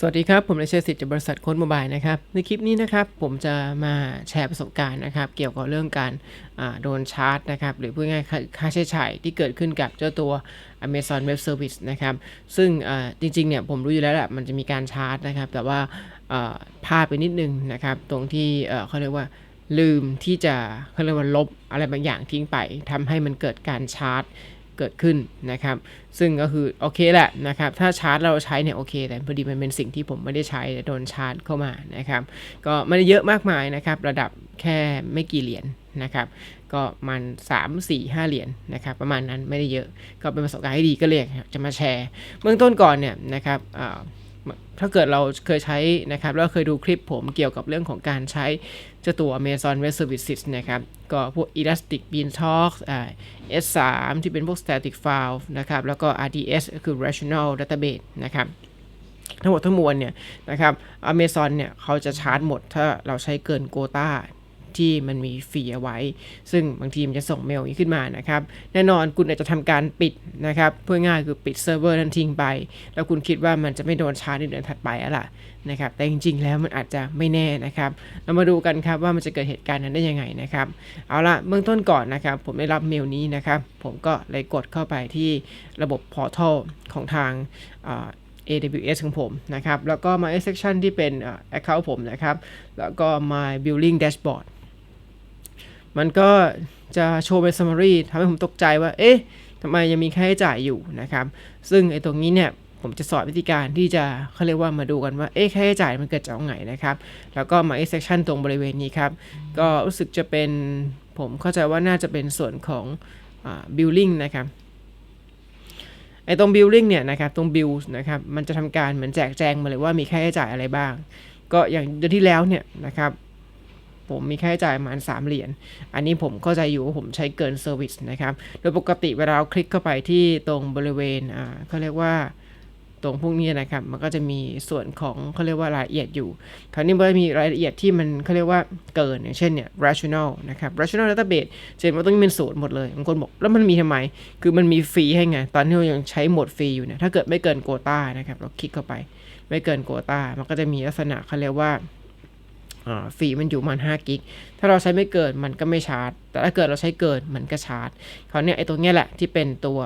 สวัสดีครับ ผมนายเชษสิทธิ์จากบริษัทโค้ดโมบายนะครับ ในคลิปนี้นะครับ ผมจะมาแชร์ประสบการณ์นะครับ เกี่ยวกับเรื่องการโดนชาร์จนะครับ หรือพูดง่ายค่าใช้จ่ายที่เกิดขึ้นกับเจ้าตัว Amazon Web Service นะครับ ซึ่งจริงๆเนี่ยผมรู้อยู่แล้วแหละมันจะมีการชาร์จนะครับ แต่ว่าพลาดไปนิดนึงนะครับ ตรงที่เขาเรียกว่าลืมที่จะเขาเรียกว่าลบอะไรบางอย่างทิ้งไปทำให้มันเกิดการชาร์จ เกิดขึ้นนะครับ ซึ่งก็คือโอเคแหละนะครับ ถ้าชาร์จเราใช้เนี่ยโอเค แต่พอดีมันเป็นสิ่งที่ผมไม่ได้ใช้แต่โดนชาร์จเข้ามานะครับ ก็ไม่ได้เยอะมากมายนะครับ ระดับแค่ไม่กี่เหรียญนะครับ ก็มัน3 4 5 เหรียญนะครับ ประมาณนั้นไม่ได้เยอะ ก็เป็นประสบการณ์ที่ดีก็เลยอยกจะมาแชร์ เบื้องต้นก่อนเนี่ยนะครับ ถ้าเกิดเราเคยใช้นะครับแล้วเคยดูคลิปผมเกี่ยวกับเรื่องของการใช้เจ้าตัว Amazon Web Services นะครับ ก็พวก Elastic Beanstalk อ่า S3 ที่เป็นพวก static file นะครับ แล้วก็ RDS ก็คือ rational database นะครับ ทั้งหมดทั้งมวลเนี่ยนะครับ Amazon เนี่ยเขาจะชาร์จหมดถ้าเราใช้เกินโกตา ที่มันมีฟรีเอาไว้ ซึ่งบางทีมันจะส่งเมลนี้ขึ้นมานะครับ แน่นอนคุณอาจจะทำการปิดนะครับ เพื่อง่ายคือปิดเซิร์ฟเวอร์นั้นทิ้งไป แล้วคุณคิดว่ามันจะไม่โดนชาร์จในเดือนถัดไปอะล่ะนะครับ แต่จริง ๆ แล้วมันอาจจะไม่แน่นะครับ เรามาดูกันครับว่ามันจะเกิดเหตุการณ์นั้นได้ยังไงนะครับ เอาละเบื้องต้นก่อนนะครับ ผมได้รับเมลนี้นะครับ ผมก็เลยกดเข้าไปที่ระบบ Portal ของทาง AWS ของผมนะครับ แล้วก็มา section ที่เป็นอ่า account ผมนะครับ แล้วก็ my billing dashboard มันก็จะโชว์เป็น summary ทำให้ผมตกใจว่า เอ๊ะทำไมยังมีค่าใช้จ่ายอยู่นะครับ ซึ่งไอ้ตรงนี้เนี่ยผมจะสอนวิธีการที่จะเขาเรียกว่ามาดูกันว่า เอ๊ะค่าใช้จ่ายมันเกิดจากไหนนะครับ แล้วก็มา section ตรงบริเวณนี้ครับ ก็รู้สึกจะเป็นผมเข้าใจว่าน่าจะเป็นส่วนของอ่า billing นะครับไอ้ตรง billing เนี่ยนะครับตรง bill นะครับมันจะทำการเหมือนแจกแจงมาเลยว่ามีค่าใช้จ่ายอะไรบ้าง ก็อย่างเดือนที่แล้วเนี่ยนะครับ ผมมีค่าใช้จ่ายประมาณ3เหรียญ อันนี้ผมเข้าใจอยู่ว่าผมใช้เกินเซอร์วิสนะครับ โดยปกติเวลาเราคลิกเข้าไปที่ตรงบริเวณอ่าเขาเรียกว่าตรงพวกนี้นะครับ มันก็จะมีส่วนของเขาเรียกว่ารายละเอียดอยู่ คราวนี้มันมีรายละเอียดที่มันเขาเรียกว่าเกินอย่างเช่นเนี่ย rational นะครับ rational database เช่นว่าต้องเป็นศูนย์หมดเลยบางคนบอกแล้วมันมีทำไม คือมันมีฟรีให้ไง ตอนที่เรายังใช้โหมดฟรีอยู่เนี่ย ถ้าเกิดไม่เกินโกต้านะครับ เราคลิกเข้าไป ไม่เกินโกต้า มันก็จะมีลักษณะเขาเรียกว่า ฟรีมันอยู่ประมัน5กิก ถ้าเราใช้ไม่เกินมันก็ไม่ชาร์จ แต่ถ้าเกิดเราใช้เกินมันก็ชาร์จคราวเนี้ยไอ้ตรงเนี้ยแหละที่เป็นตัว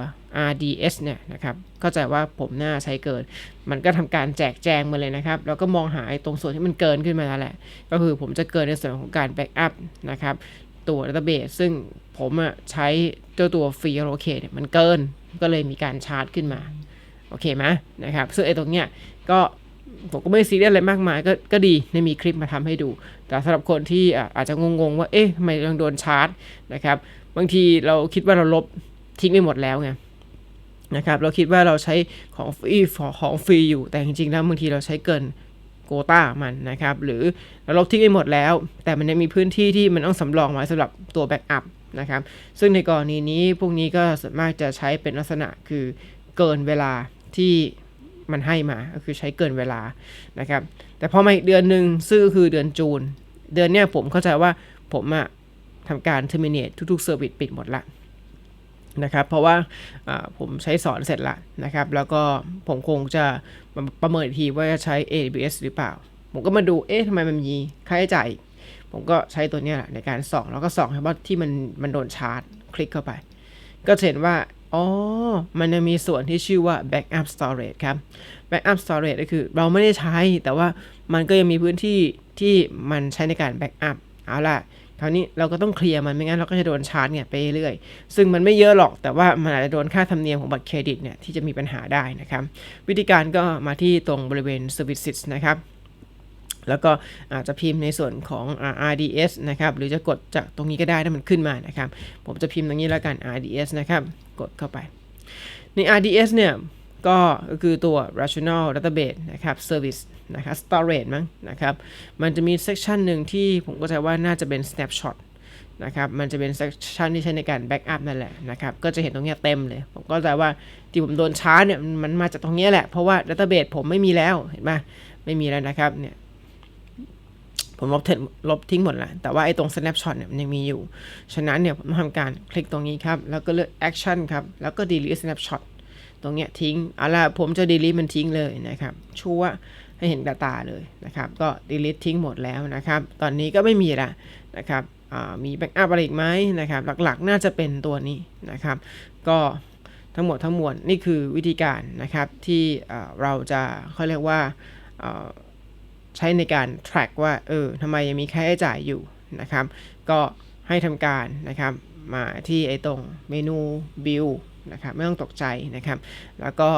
RDS เนี่ยนะครับ เข้าใจว่าผมน่าใช้เกิน มันก็ทำการแจกแจงมาเลยนะครับ แล้วก็มองหาไอ้ตรงส่วนที่มันเกินขึ้นมาแล้วแหละ ก็คือผมจะเกินในส่วนของการแบ็กอัพนะครับ ตัวดัตเตอร์เบสซึ่งผมอะใช้เจ้าตัวฟรีโลเคเนี่ยมันเกิน ก็เลยมีการชาร์จขึ้นมา โอเคไหมนะครับ ซึ่งไอ้ตรงเนี้ยก็ ผมก็ไม่ซีเรียสอะไรมากมายก็ก็ดีในมีคลิปมาทำให้ดู แต่สำหรับคนที่อะอาจจะงงๆว่าเอ๊ะทำไมยังโดนชาร์จนะครับ บางทีเราคิดว่าเราลบทิ้งไปหมดแล้วไงนะครับเราคิดว่าเราใช้ของฟรีของฟรีอยู่แต่จริงๆแล้วบางทีเราใช้เกินโกต้ามันนะครับหรือเราลบทิ้งไปหมดแล้ว แต่มันยังมีพื้นที่ที่มันต้องสำรองไว้สำหรับตัวแบ็กอัพนะครับซึ่งในกรณีนี้พวกนี้ก็ส่วนมากจะใช้เป็นลักษณะคือเกินเวลาที่ มันให้มาก็คือใช้เกินเวลานะครับ แต่พอมาอีกเดือนหนึ่งซึ่งก็คือเดือนจูน เดือนเนี้ยผมเข้าใจว่าผมอะทำการ terminate ทุกๆ service ปิดหมดละนะครับ เพราะว่าผมใช้สอนเสร็จละนะครับ แล้วก็ผมคงจะประเมินทีว่าจะใช้ AWS หรือเปล่า ผมก็มาดู เอ๊ะทำไมมันมีค่าใช้จ่าย ผมก็ใช้ตัวเนี้ยแหละในการส่อง แล้วก็ส่องให้ว่าที่มันมันโดนชาร์จ คลิกเข้าไป ก็เห็นว่า อ๋อ มันจะมีส่วนที่ชื่อว่า backup storage ครับ backup storage ก็คือเราไม่ได้ใช้ แต่ว่ามันก็ยังมีพื้นที่ที่มันใช้ในการ backup เอาล่ะ คราวนี้เราก็ต้องเคลียร์มันไม่งั้นเราก็จะโดนชาร์จเนี่ยไปเรื่อย ซึ่งมันไม่เยอะหรอก แต่ว่ามันอาจจะโดนค่าธรรมเนียมของบัตรเครดิตเนี่ยที่จะมีปัญหาได้นะครับ วิธีการก็มาที่ตรงบริเวณ services นะครับ แล้วก็อาจจะพิมพ์ในส่วนของ RDS นะครับหรือจะกดจากตรงนี้ก็ได้ถ้ามันขึ้นมานะครับ ผมจะพิมพ์ตรงนี้แล้วกัน RDS นะครับกดเข้าไป ใน RDS เนี่ยก็คือตัว rational database นะครับ service นะครับ storage มั้งนะครับ มันจะมี section หนึ่งที่ผมก็จะว่าน่าจะเป็น snapshot นะครับ มันจะเป็น section ที่ใช้ในการ backup นั่นแหละนะครับ ก็จะเห็นตรงนี้เต็มเลย ผมก็จะว่าที่ผมโดนช้าเนี่ยมันมาจากตรงนี้แหละ เพราะว่า database ผมไม่มีแล้ว เห็นไหมไม่มีแล้วนะครับ เนี่ย ผมลบเทลบทิ้งหมดแล้ว แต่ว่าไอ้ตรง snapshot เนี่ยมันยังมีอยู่ ฉะนั้นเนี่ยผมทำการคลิกตรงนี้ครับ แล้วก็เลือก action ครับ แล้วก็ delete snapshot ตรงเนี้ยทิ้งเอาล่ะผมจะ delete มันทิ้งเลยนะครับ ชัวร์ให้เห็นกับตาเลยนะครับ ก็ delete ทิ้งหมดแล้วนะครับ ตอนนี้ก็ไม่มีละนะครับอ่ามี backup อะไรอีกไหมนะครับ หลักๆ น่าจะเป็นตัวนี้นะครับ ก็ทั้งหมดทั้งมวลนี่คือวิธีการนะครับที่เราจะเขาเรียกว่า ใช้ในการ track ว่าเออทำไมยังมีค่าใช้จ่ายอยู่นะครับ ก็ให้ทำการนะครับมาที่ไอ้ตรงเมนู bill นะครับไม่ต้องตกใจนะครับ แล้วก็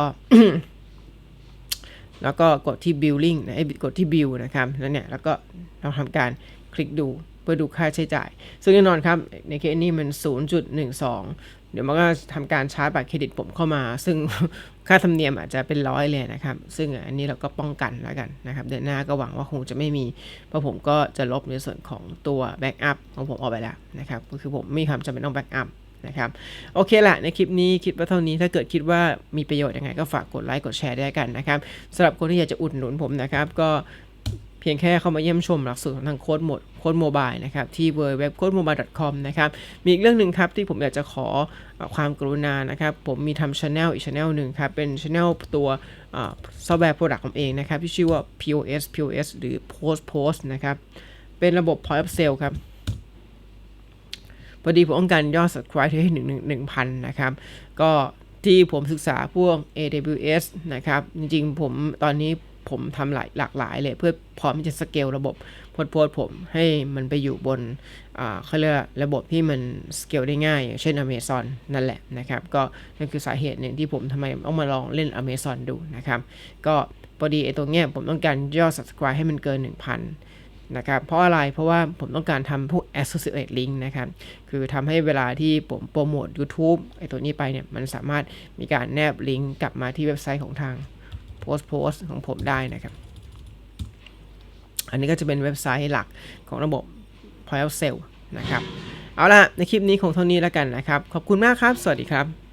แล้วก็กดที่ billing นะไอกดที่ bill นะครับแล้วเนี่ยแล้วก็เราทำการคลิกดูเพื่อดูค่าใช้จ่าย ซึ่งแน่นอนครับ ในเคสนี้มัน 0.12 เดี๋ยวมันก็ทำการชาร์จบัตรเครดิตผมเข้ามา ซึ่ง ค่าธรรมเนียมอาจจะเป็นร้อยเลยนะครับ ซึ่งอันนี้เราก็ป้องกันแล้วกันนะครับ เดือนหน้าก็หวังว่าคงจะไม่มี เพราะผมก็จะลบในส่วนของตัวแบ็กอัพของผมออกไปแล้วนะครับ ก็คือผมไม่มีความจำเป็นต้องแบ็กอัพนะครับ โอเคละในคลิปนี้คิดว่าเท่านี้ ถ้าเกิดคิดว่ามีประโยชน์ยังไงก็ฝากกดไลค์กดแชร์ได้กันนะครับสำหรับคนที่อยากจะอุดหนุนผมนะครับ ก็ พียงแค่เข้ามาเยี่ยมชมหลักสูตรของทางโค้ดหมดโค้ดโมบายนะครับที่ w w w c o d e m o b i l e c o m นะครับมีอีกเรื่องหนึ่งครับที่ผมอยากจะขอความกรุณานะครับ ผมมีทำช anel อีกช anel หนึ่งครับ เป็นช anel ตัวซอฟต์แวร์โปรดักต์ผมเองนะครับ ที่ชื่อว่า POS POS หรือ Post Post นะครับ เป็นระบบ point of sale ครับพอดีผมต้องการยอด subscribe ที่หนึ่งหนึ่งหนึ่งพันนะครับ ก็ที่ผมศึกษาพวก AWS นะครับ จริงๆผมตอนนี้ ผมทำหลายหลากหลายเลย เพื่อพร้อมที่จะสเกลระบบโพดโพดผมให้มันไปอยู่บนเขาเรียกระบบที่มันสเกลได้ง่าย อย่างเช่น Amazon นั่นแหละนะครับ ก็นั่นคือสาเหตุหนึ่งที่ผมทำไมต้องมาลองเล่น Amazon ดูนะครับ ก็พอดีไอ้ตรงเนี้ยผมต้องการยอด subscribe ให้มันเกิน 1,000 นะครับ เพราะอะไรเพราะว่าผมต้องการทำพวก associate link นะครับ คือทำให้เวลาที่ผมโปรโมท YouTube ไอตัวนี้ไปเนี่ยมันสามารถมีการแนบลิงก์กลับมาที่เว็บไซต์ของทาง พสต์โพสต์ของผมได้นะครับ อันนี้ก็จะเป็นเว็บไซต์หลักของระบบ Point of Sale นะครับ เอาละในคลิปนี้คงเท่านี้แล้วกันนะครับ ขอบคุณมากครับ สวัสดีครับ